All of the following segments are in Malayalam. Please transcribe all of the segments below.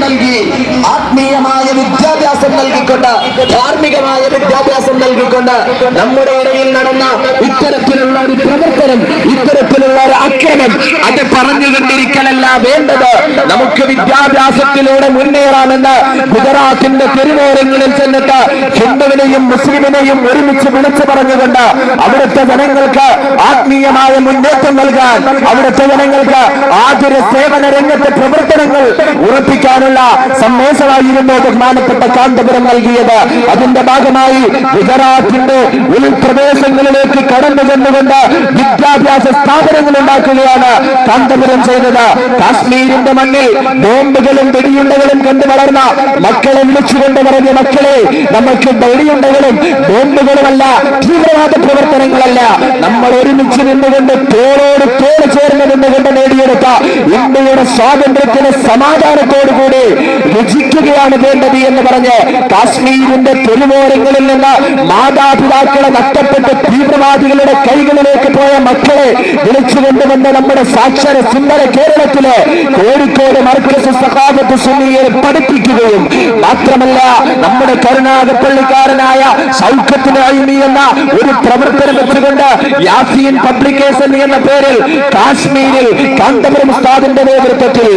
നൽകി ആത്മീയമായ വിദ്യാഭ്യാസം നൽകിക്കൊണ്ട് ധാർമ്മികമായ വിദ്യാഭ്യാസം നൽകിക്കൊണ്ട് നമ്മുടെ ഇടയിൽ നടന്ന ഇത്തരത്തിലുള്ള ഒരു പ്രവർത്തനം ഇത്തരത്തിലുള്ള ഒരു അക്രമം അത് പറഞ്ഞുകൊണ്ടിരിക്കലല്ല വേണ്ടത്. നമുക്ക് വിദ്യാഭ്യാസത്തിലൂടെ മുന്നേറാമെന്ന് ഗുജറാത്തിന്റെ തെരുവോരങ്ങളിൽ ചെന്നിട്ട് ഹിന്ദുവിനെയും മുസ്ലിമിനെയും ഒരുമിച്ച് വിളിച്ചു പറഞ്ഞുകൊണ്ട് അവിടുത്തെ ജനങ്ങൾക്ക് ആത്മീയമായ മുന്നേറ്റം നൽകാൻ അവിടുത്തെ ജനങ്ങൾക്ക് ആതുര സേവന രംഗത്തെ പ്രവർത്തനങ്ങൾ ഉറപ്പിക്കാനുള്ള സന്ദേശമായിരുന്നു ബഹുമാനപ്പെട്ട കാന്തപുരം നൽകിയത്. അതിന്റെ ഭാഗമായി ഗുജറാത്തിന്റെ ഉൾപ്രദേശങ്ങളിലേക്ക് കടന്നു ചെന്നുകൊണ്ട് വിദ്യാഭ്യാസ സ്ഥാപനങ്ങൾ ഉണ്ടാക്കുകയാണ് കാന്തപുരം ചെയ്തത് കാശ്മീരിന്റെ മണ്ണിൽ ബോംബുകളും വെടിയുണ്ടകളും കണ്ടു വളർന്ന മക്കളെ വിളിച്ചുകൊണ്ട് പറഞ്ഞ മക്കളെ നമുക്ക് വെടിയുണ്ടകളും ബോംബുകളുമല്ല തീവ്രവാദ പ്രവർത്തനങ്ങളല്ല. നമ്മൾ ഒരുമിച്ച് നിന്നുകൊണ്ട് തോളോട് തോട് ചേർന്ന് നിന്നുകൊണ്ട് നേടിയെടുത്ത ഇന്ത്യയുടെ സ്വാതന്ത്ര്യത്തിന് സമാധാനത്തോടുകൂടി രുചിക്കുകയാണ് വേണ്ടത് എന്ന് പറഞ്ഞ് കാശ്മീരിന്റെ തെരുവോരങ്ങളിൽ നിന്ന് മാതാപിതാക്കളെ നഷ്ടപ്പെട്ട് തീവ്രവാദികളുടെ കൈകളിലേക്ക് പോയ മക്കളെ വിളിച്ചു കൊണ്ടുവന്ന നമ്മുടെ സാക്ഷര സുന്ദര കേരളത്തിലെ കോഴിക്കോട് മർക്കസ് സഹാബത്ത് സുനിയെ പഠിപ്പിക്കുകയും മാത്രമല്ല നമ്മുടെ കരുണാകപ്പള്ളിക്കാരനായ സൗഖ്യത്തിന് അഴിമി എന്ന ഒരു പ്രവർത്തനം വെച്ചുകൊണ്ട് യാസീൻ പബ്ലിക്കേഷൻ എന്ന പേരിൽ കാശ്മീരിൽ കാന്തപുരം ഉസ്താദിന്റെ നേതൃത്വത്തിൽ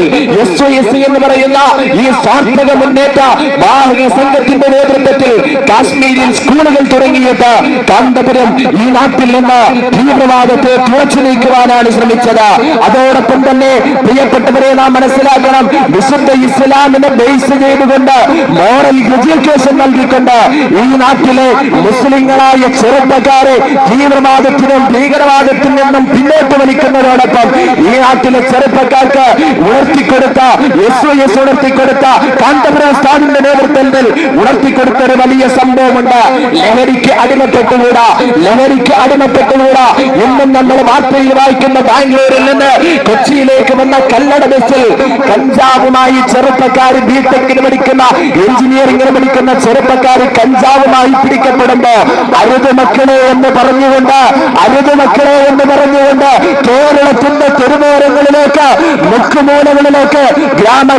എസ് ഒ എസ് എന്ന് പറയുന്ന ഈ സാർത്ഥക മുന്നേറ്റ വാഹക സംഘത്തിന്റെ നേതൃത്വത്തിൽ കാശ്മീരിൽ സ്കൂളുകൾ തുടങ്ങിയിട്ട് കാന്തപുരം ഈ നാട്ടിൽ നിന്ന് തീവ്രവാദത്തെ തുറച്ചു നീക്കുവാനാണ് ശ്രമിച്ചത്. അതോടൊപ്പം തന്നെ പ്രിയപ്പെട്ടവരെ നാം മനസ്സിലാക്കണം വിശുദ്ധ ഇസ്ലാമിനെ ബേസ് ചെയ്തുകൊണ്ട് മോറൽ എഡ്യൂക്കേഷൻ നൽകിക്കൊണ്ട് ഈ നാട്ടിലെ മുസ്ലിങ്ങളായ ചെറുപ്പക്കാരെ തീവ്രവാദത്തിനും ഭീകരവാദത്തിൽ നിന്നും പിന്നോട്ട് വലിക്കുന്നതോടൊപ്പം ഈ നാട്ടിലെ ചെറുപ്പക്കാർക്ക് ഉയർത്തിക്കൊടുത്ത എസ് എസ് ഉണർത്തിക്കൊടുത്ത കാന്തപുരം സ്ഥാനിന്റെ നേതൃത്വത്തിൽ ഉണർത്തിക്കൊടുത്ത ഒരു വലിയ സംഭവമുണ്ട്. ലഹരിക്ക് അടിമപ്പെട്ടുകൂടാ? ലഹരിക്ക് അടിമപ്പെട്ടുകൂടാ? എന്നും നമ്മൾ വാർത്തയിൽ വായിക്കുന്ന ബാംഗ്ലൂരിൽ നിന്ന് കൊച്ചിയിലേക്ക് വന്ന കല്ലട ബസ്സിൽ കഞ്ചാവുമായി ചെറുപ്പക്കാർ ബിടെക്കിന് പഠിക്കുന്ന എഞ്ചിനീയറിംഗിന് പഠിക്കുന്ന ചെറുപ്പക്കാർ കഞ്ചാവുമായി പിടിക്കപ്പെടുമ്പോ അരുത് മക്കളെ എന്ന് പറഞ്ഞുകൊണ്ട് അരുത് മക്കളെ എന്ന് പറഞ്ഞുകൊണ്ട് കേരളത്തിന്റെ തെരുവോരങ്ങളിലേക്ക് മുക്കുമൂലകളിലേക്ക് ഗ്രാമ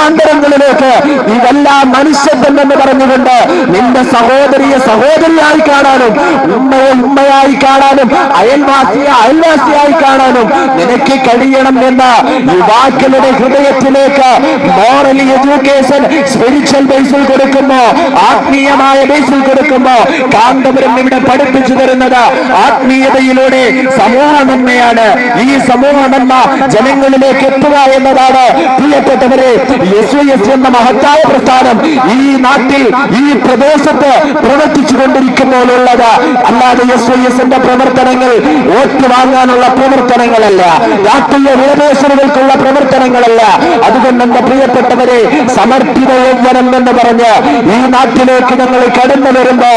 ഗ്രാമാന്തരങ്ങളിലേക്ക് ഇതെല്ലാം മനുഷ്യത്വം എന്ന് പറഞ്ഞുകൊണ്ട് നിന്റെ സഹോദരിയെ സഹോദരിയായി കാണാനും ഉമ്മയെ ഉമ്മയായി കാണാനും അയൽവാസിയെ അയൽവാസിയായി കാണാനും നിനക്ക് കഴിയണം എന്ന് യുവാക്കളുടെ ഹൃദയത്തിലേക്ക് മോറലി എഡ്യൂക്കേഷൻ സ്പിരിച്വൽ ബേസിൽ കൊടുക്കുമ്പോ ആത്മീയമായ ബേസിൽ കൊടുക്കുമ്പോ കാന്തപുരം ഇവിടെ പഠിപ്പിച്ചു തരുന്നത് ആത്മീയതയിലൂടെ സമൂഹ നന്മയാണ് ഈ സമൂഹ നന്മ ജനങ്ങളിലേക്ക് എത്തുക എന്നതാണ് പ്രിയപ്പെട്ടവരെ എന്ന മഹത്തായ പ്രസ്ഥാനം ഈ നാട്ടിൽ ഈ പ്രദേശത്ത് പ്രവർത്തിച്ചു കൊണ്ടിരിക്കുമ്പോഴുള്ളത് അല്ലാതെ എസ് ഐ എസിന്റെ പ്രവർത്തനങ്ങൾ വോട്ട് വാങ്ങാനുള്ള പ്രവർത്തനങ്ങളല്ല രാഷ്ട്രീയ വിലപേശലുകൾക്കുള്ള പ്രവർത്തനങ്ങളല്ല. അതുകൊണ്ട് എന്റെ പ്രിയപ്പെട്ടവരെ സമർപ്പിത യൗവനം എന്ന് പറഞ്ഞ് ഈ നാട്ടിലേക്ക് ഞങ്ങൾ കടന്നു വരുമ്പോ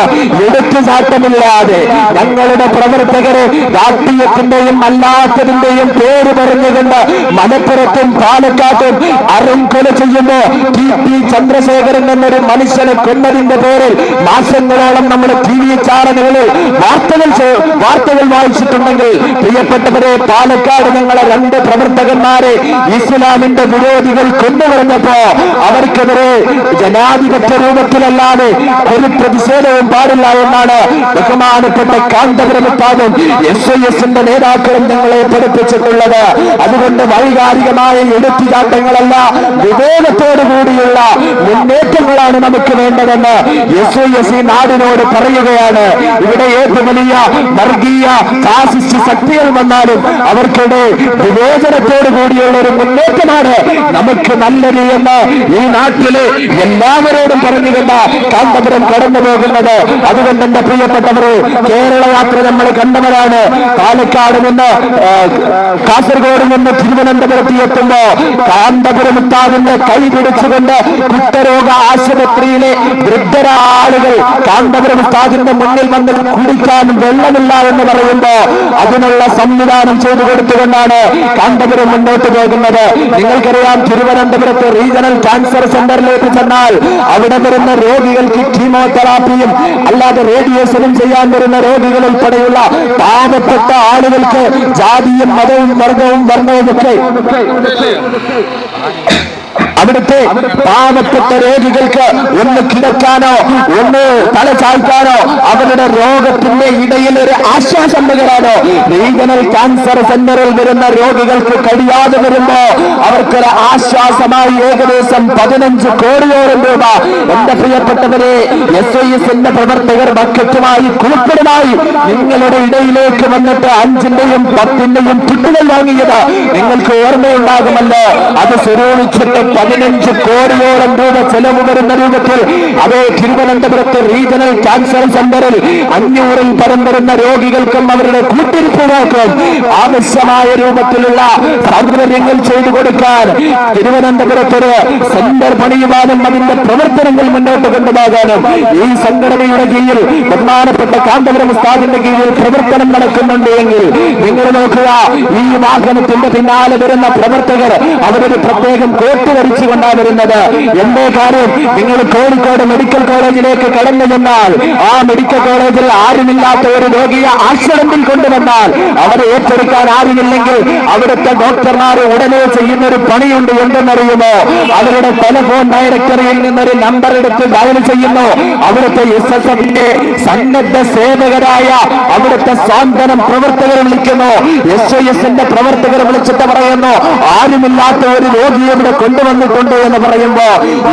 എടുത്തു ചാട്ടമില്ലാതെ ഞങ്ങളുടെ പ്രവർത്തകരെ രാഷ്ട്രീയത്തിന്റെയും അല്ലാത്തതിന്റെയും പേര് പറഞ്ഞുകൊണ്ട് മലപ്പുറത്തും പാലക്കാട്ടും അറുംകൊല ചെയ്യുമ്പോ ടി പി ചന്ദ്രശേഖരൻ എന്നൊരു മനുഷ്യനെ കൊന്നതിന്റെ പേരിൽ മാസങ്ങളോളം നമ്മൾ ടി വി ചാനലുകളിൽ വാർത്തകൾ വാർത്തകൾ വായിച്ചിട്ടുണ്ടെങ്കിൽ പ്രിയപ്പെട്ടവരെ പാലക്കാട് ഞങ്ങളെ രണ്ട് പ്രവർത്തകന്മാരെ ഇസ്ലാമിന്റെ വിരോധികൾ കൊണ്ടുവരുന്നപ്പോ അവർക്കെതിരെ ജനാധിപത്യ രൂപത്തിലല്ലാതെ ഒരു പ്രതിഷേധവും പാടില്ല എന്നാണ് ബഹുമാനപ്പെട്ട കാന്തപുരമുത്താകും എസ് ഐ എസിന്റെ നേതാക്കളും ഞങ്ങളെ പഠിപ്പിച്ചിട്ടുള്ളത്. അതുകൊണ്ട് വൈകാരികമായ എടുത്തുചാട്ടങ്ങളല്ല വിവേകത്തോടു കൂടിയുള്ള മുന്നേറ്റങ്ങളാണ് നമുക്ക് വേണ്ടതെന്ന് എസ് ഐ എസ് ഈ നാടിനോട് പറയുകയാണ്. ഇവിടെ ഏത് വലിയ വർഗീയ ഫാസിസ്റ്റ് ശക്തികൾ വന്നാലും അവർക്കിടെ വിവേചനത്തോടു കൂടിയുള്ള ഒരു മുന്നേറ്റമാണ് നമുക്ക് നല്ലത് എന്ന് ഈ നാട്ടിലെ എല്ലാവരോടും പറഞ്ഞുകൊണ്ട് കാന്തപുരം കടന്നു പോകുന്നത്. അതുകൊണ്ട് എന്റെ പ്രിയപ്പെട്ടവരെ കേരള യാത്ര നമ്മൾ കണ്ടവരാണ്. പാലക്കാട് നിന്ന് കാസർഗോഡ് നിന്ന് തിരുവനന്തപുരത്ത് എത്തുമ്പോ കാന്തപുരം ഉത്താവിന്റെ കൈ പിടിച്ചുകൊണ്ട് കുഷ്ഠരോഗ ആശുപത്രിയിലെ വൃദ്ധരാളുകൾ കാന്തപുരം ഉസ്താദിന്റെ മുന്നിൽ വന്ന് കുടിക്കാൻ വെള്ളമില്ല എന്ന് പറയുമ്പോ അതിനുള്ള സംവിധാനം ചെയ്തു കൊടുത്തുകൊണ്ടാണ് കാന്തപുരം മുന്നോട്ട് പോകുന്നത്. നിങ്ങൾക്കറിയാം തിരുവനന്തപുരത്ത് റീജിയണൽ ക്യാൻസർ സെന്ററിലേക്ക് ചെന്നാൽ അവിടെ വരുന്ന രോഗികൾക്ക് കീമോതെറാപ്പിയും അല്ലാതെ റേഡിയേഷനും ചെയ്യാൻ വരുന്ന രോഗികൾ ഉൾപ്പെടെയുള്ള പാവപ്പെട്ട ആളുകൾക്ക് ജാതിയും മതവും വർഗവും വർണവും ഒക്കെ അവിടുത്തെ പാവപ്പെട്ട രോഗികൾക്ക് ഒന്ന് കിടക്കാനോ ഒന്ന് തല ചായ്ക്കാനോ അവരുടെ രോഗത്തിന്റെ ഇടയിൽ ഒരു ആശ്വാസം പകരാനോ റീജണൽ ക്യാൻസർ സെന്ററിൽ വരുന്ന രോഗികൾക്ക് കഴിയാതെ വരുമ്പോ അവർക്കൊരു ആശ്വാസമായി ഏകദേശം പതിനഞ്ച് കോടിയോളം രൂപ. എന്റെ പ്രിയപ്പെട്ടവരെ എസ് ഐ എസിന്റെ പ്രവർത്തകർ ബക്കറ്റുമായി കുളിപ്പിടുമായി നിങ്ങളുടെ ഇടയിലേക്ക് വന്നിട്ട് അഞ്ചിന്റെയും പത്തിന്റെയും തുട്ടുകൾ വാങ്ങിയത് നിങ്ങൾക്ക് ഓർമ്മയുണ്ടാകുമല്ലോ. അത് സ്വരൂപിച്ചിട്ട് പതിനഞ്ച് കോടിയോളം രൂപ ചെലവ് വരുന്ന രൂപത്തിൽ അതേ തിരുവനന്തപുരത്ത് റീജിയണൽ ക്യാൻസർ സെന്ററിൽ അഞ്ഞൂറിൽ പരം വരുന്ന രോഗികൾക്കും അവരുടെ കൂട്ടിരിപ്പുകൾക്കും ആവശ്യമായ രൂപത്തിലുള്ള സൗകര്യങ്ങൾ ചെയ്തു കൊടുക്കാൻ തിരുവനന്തപുരത്തൊരു സെന്റർ പണിയുവാനും അതിന്റെ പ്രവർത്തനങ്ങൾ മുന്നോട്ട് കൊണ്ടുപോകാനും ഈ സംഘടനയുടെ കീഴിൽ ബഹുമാനപ്പെട്ട കാന്തപുരം ഉസ്താദിന്റെ കീഴിൽ പ്രവർത്തനം നടക്കുന്നുണ്ട് എങ്കിൽ നിങ്ങൾ നോക്കുക ഈ വാഹനത്തിന്റെ പിന്നാലെ വരുന്ന പ്രവർത്തകർ അവരൊരു പ്രത്യേകം കോട്ട് ധരിച്ചുകൊണ്ടാണ് വരുന്നത് എന്തേ കാര്യം? നിങ്ങൾ കോഴിക്കോട് മെഡിക്കൽ കോളേജിലേക്ക് കടന്നു ചെന്നാൽ ആ മെഡിക്കൽ കോളേജിൽ ആരുമില്ലാത്ത ഒരു രോഗിയെ ആശ്രമത്തിൽ കൊണ്ടുവന്നാൽ അവരെ ഏറ്റെടുക്കാൻ ആരുമില്ലെങ്കിൽ അവിടുത്തെ ഡോക്ടർമാർ ഉടനെ ചെയ്യുന്ന ഒരു പണിയുണ്ട് എന്തെന്നറിയുമോ അവരുടെ ടെലിഫോൺ ഡയറക്ടറിയിൽ നിന്നൊരു നമ്പർ എടുത്ത് ഡയൽ ചെയ്യുന്നു. അവിടുത്തെ എസ് എസ് എഫിന്റെ സന്നദ്ധ സേവകരായ അവിടുത്തെ സ്വാന്തനം പ്രവർത്തകർ വിളിക്കുന്നു. എസ് ഐ എസിന്റെ പ്രവർത്തകർ വിളിച്ചിട്ട് പറയുന്നു ആരുമില്ലാത്ത ഒരു രോഗിയെ ഇവിടെ കൊണ്ടുവന്നിട്ടുണ്ട് എന്ന് പറയുമ്പോ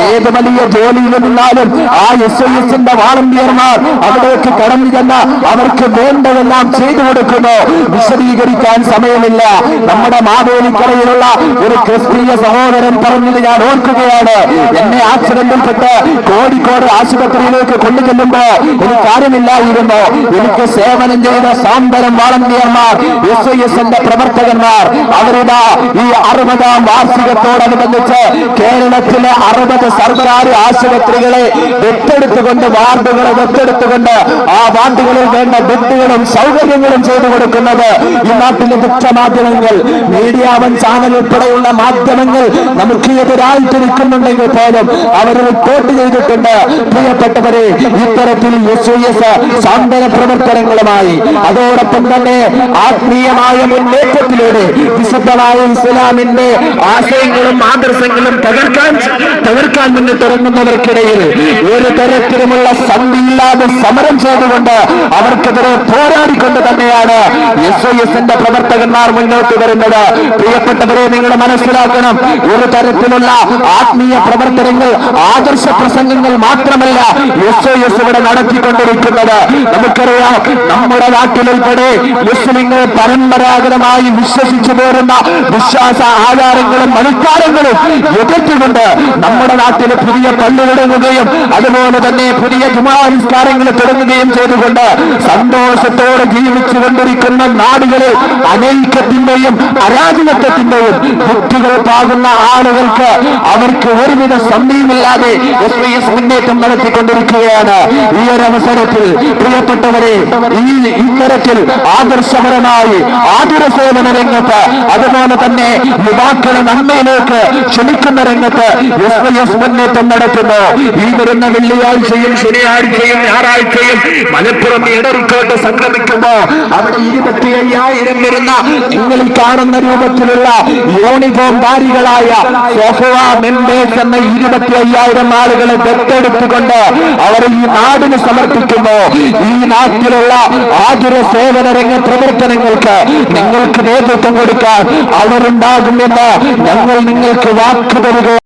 ഏത് വലിയ ജോലിയിൽ നിന്നാലും ആ എസ് ഐ എസിന്റെ വാളണ്ടിയർമാർ അവിടേക്ക് കടന്നു ചെന്ന് അവർക്ക് വേണ്ടതെല്ലാം ചെയ്തു കൊടുക്കുന്നു. വിശദീകരിക്കാൻ സമയമില്ല. നമ്മുടെ മാവേലിക്കരയിലുള്ള ഒരു ക്രിസ്തീയ സഹോദരൻ പറഞ്ഞത് ഞാൻ ഓർക്കുകയാണ്. എന്നെ ആക്സിഡന്റിൽപ്പെട്ട് കോഴിക്കോട് ആശുപത്രിയിലേക്ക് കൊണ്ടു ചെല്ലുമ്പോ എനിക്ക് ആരുമില്ലായിരുന്നു എനിക്ക് സേവനം ചെയ്ത സാന്തരം വാളണ്ടിയർമാർ എസ് ഐ എസിന്റെ പ്രവർത്തകന്മാർ അവരുടെ ഈ അറുപതാം വാർഷികത്തോടനുബന്ധിച്ച് കേരളത്തിലെ അറുപത് സർവകാര്യ ആശുപത്രികളെ ദത്തെടുത്തുകൊണ്ട് വാർഡുകളെ ദത്തെടുത്തുകൊണ്ട് ആ വാർഡുകളിൽ വേണ്ട ബെഡുകളും സൗകര്യങ്ങളും ചെയ്തു കൊടുക്കുന്നത് ഈ നാട്ടിലെ ദൃശ്യമാധ്യമങ്ങൾ മീഡിയ വൻ ചാനൽ ഉൾപ്പെടെയുള്ള മാധ്യമങ്ങൾ നമുക്ക് എതിരായിട്ടിരിക്കുന്നുണ്ടെങ്കിൽ പോലും അവർ റിപ്പോർട്ട് ചെയ്തിട്ടുണ്ട്. പ്രിയപ്പെട്ടവരെ ഇത്തരത്തിൽ എസ് എസ് സാന്ത്വന പ്രവർത്തനങ്ങളുമായി അതോടൊപ്പം തന്നെ ആത്മീയമായ മുന്നേറ്റത്തിലൂടെ വിശുദ്ധമായ ഇസ്ലാമിന്റെ ആശയങ്ങളും ആദർശങ്ങളും തകർക്കാൻ തകർക്കാൻ മുന്നിട്ടിറങ്ങുന്നവർക്കിടയിൽ ഒരു തരത്തിലുമുള്ള സന്ധിയില്ലാതെ സമരം ചെയ്തുകൊണ്ട് അവർക്കെതിരെ പോരാടിക്കൊണ്ട് തന്നെയാണ് എസ് ഐ എസിന്റെ പ്രവർത്തകന്മാർ മുന്നോട്ട് വരുന്നത്. പ്രിയപ്പെട്ടവരെ നിങ്ങൾ മനസ്സിലാക്കണം ഒരു തരത്തിലുള്ള ആത്മീയ പ്രവർത്തനങ്ങൾ ആദർശ പ്രസംഗങ്ങൾ മാത്രമല്ല എസ് ഐ എസ് ഇവിടെ നടത്തിക്കൊണ്ടിരിക്കുന്നത്. നമുക്കറിയാം നമ്മുടെ നാട്ടിലുൾപ്പെടെ മുസ്ലിങ്ങൾ പരമ്പരാഗതമായി വിശ്വസിച്ചു പോരുന്ന വിശ്വാസ ആചാരങ്ങളും അനുഷ്ഠാനങ്ങളും എതിർത്തുകൊണ്ട് നമ്മുടെ നാട്ടിൽ പുതിയ പള്ളി തുടങ്ങുകയും അതുപോലെ തന്നെ പുതിയ ജുമാനുസ്കാരങ്ങൾ തുടങ്ങുകയും ചെയ്തുകൊണ്ട് സന്തോഷത്തോടെ ജീവിച്ചു കൊണ്ടിരിക്കുന്ന നാടുകളിൽ അനൈക്യത്തിന്റെയും അരാജകത്വത്തിന്റെയും ബുദ്ധികൾ പാകുന്ന ആളുകൾക്ക് അവർക്ക് ഒരുവിധ സന്ധിയുമില്ലാതെ എസ് പി എസ് മുന്നേറ്റം നടത്തിക്കൊണ്ടിരിക്കുകയാണ്. ഈ ഒരു അവസരത്തിൽ പ്രിയപ്പെട്ടവരെ ഈ ഇത്തരത്തിൽ ആദർശപരമായി ആതുര സേവന രംഗത്ത് അതുപോലെ തന്നെ യുവാക്കളെ നന്മയിലേക്ക് ക്ഷണിക്കുന്ന രംഗത്ത് വൈ എസ് മുന്നേറ്റം നടത്തുന്നു ഈ വരുന്ന വെള്ളിയാഴ്ചയും ശനിയാഴ്ചയും ഞായറാഴ്ചയും മലപ്പുറം ഇടറിക്കോട്ട് സംക്രമിക്കുമ്പോ അവിടെ ഇരുപത്തി അയ്യായിരം വരുന്ന നിങ്ങൾ കാണുന്ന രൂപത്തിലുള്ള യൂണിഫോം ധാരികളായ എന്ന ഇരുപത്തി അയ്യായിരം ആളുകളെ ദത്തെടുത്തുകൊണ്ട് അവർ ഈ നാടിന് സമർപ്പിക്കുന്നു. ഈ നാട്ടിലുള്ള ആതുര സേവന രംഗ പ്രവർത്തനങ്ങൾക്ക് നിങ്ങൾക്ക് നേതൃത്വം കൊടുക്കാൻ അവരുണ്ടാകുമെന്ന് ഞങ്ങൾ നിങ്ങൾക്ക് വാക്ക് তারিখে